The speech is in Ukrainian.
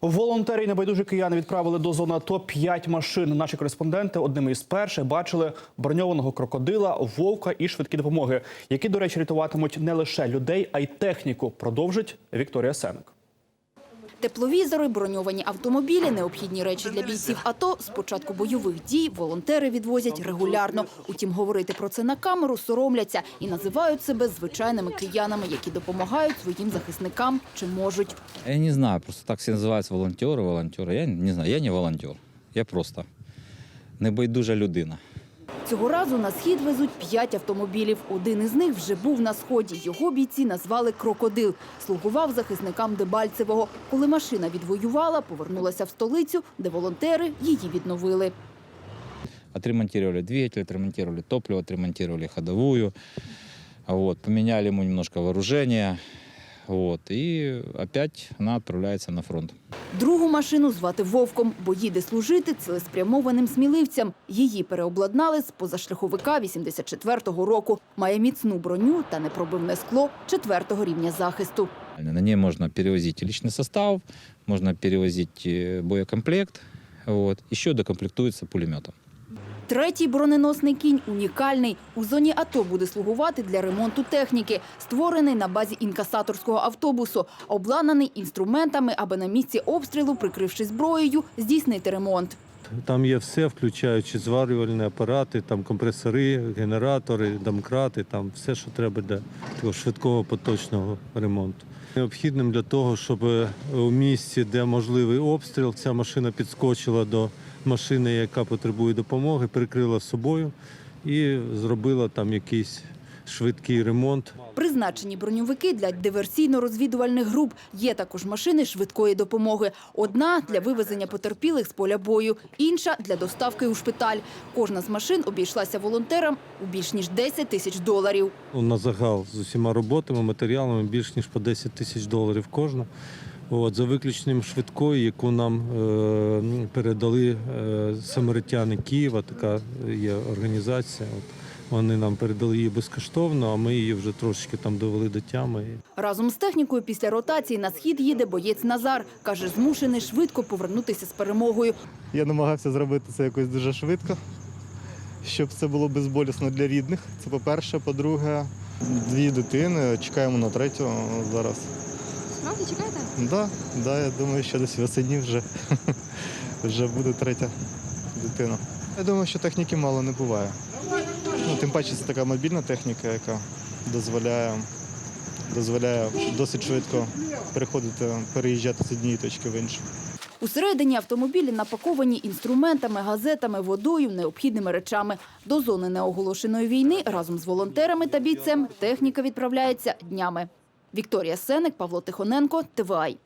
Волонтери і небайдужі кияни відправили до зони АТО 5 машин. Наші кореспонденти одними із перших бачили броньованого крокодила, вовка і швидкі допомоги, які, до речі, рятуватимуть не лише людей, а й техніку. Продовжить Вікторія Сенок. Тепловізори, броньовані автомобілі, необхідні речі для бійців АТО з початку бойових дій волонтери відвозять регулярно. Утім, говорити про це на камеру соромляться і називають себе звичайними киянами, які допомагають своїм захисникам чи можуть. Я не знаю, просто так все називаються волонтери, волонтери. Я не знаю, я не волонтер. Я просто небайдужа людина. Цього разу на схід везуть п'ять автомобілів. Один із них вже був на сході. Його бійці назвали «Крокодил». Слугував захисникам Дебальцевого. Коли машина відвоювала, повернулася в столицю, де волонтери її відновили. Отремонтировали двигатель, отремонтировали топливо, отремонтировали ходовую. Вот, поменяли ему немножко вооружение. Вот, и опять она отправляется на фронт. Другу машину звати Вовком, бо їде служити цілеспрямованим сміливцям. Її переобладнали з позашляховика 84-го року. Має міцну броню та непробивне скло 4-го рівня захисту. На ней можно перевозить личный состав, можно перевозить э, боекомплект. Вот, еще докомплектуется пулеметом. Третій броненосний кінь унікальний. У зоні АТО буде слугувати для ремонту техніки. Створений на базі інкасаторського автобусу, обладнаний інструментами, аби на місці обстрілу, прикривши зброєю, здійснити ремонт. Там є все, включаючи зварювальні апарати, там компресори, генератори, домкрати, там все, що треба для такого швидкого поточного ремонту. Необхідним для того, щоб у місці, де можливий обстріл, ця машина підскочила до машини, яка потребує допомоги, перекрила собою і зробила там якийсь швидкий ремонт. Призначені броньовики для диверсійно-розвідувальних груп. Є також машини швидкої допомоги. Одна для вивезення потерпілих з поля бою, інша для доставки у шпиталь. Кожна з машин обійшлася волонтерам у більш ніж 10 тисяч доларів. На загал з усіма роботами, матеріалами більш ніж по 10 тисяч доларів кожна. От, за виключенням швидкої, яку нам е, передали е, самаритяни Києва, така є організація. От, вони нам передали її безкоштовно, а ми її вже трошечки там довели до тями. Разом з технікою після ротації на схід їде боєць Назар. Каже, змушений швидко повернутися з перемогою. Я намагався зробити це якось дуже швидко, щоб це було безболісно для рідних. Це по-перше. По-друге, дві дитини, чекаємо на третю зараз. Справді чекаєте? Да, да, я думаю, що десь весені вже, вже буде третя дитина. Я думаю, що техніки мало не буває. Ну, тим паче це така мобільна техніка, яка дозволяє, дозволяє досить швидко переходити, переїжджати з однієї точки в іншу. Усередині автомобілі напаковані інструментами, газетами, водою, необхідними речами. До зони неоголошеної війни разом з волонтерами та бійцем техніка відправляється днями. Вікторія Сеник, Павло Тихоненко, ТВАЙ.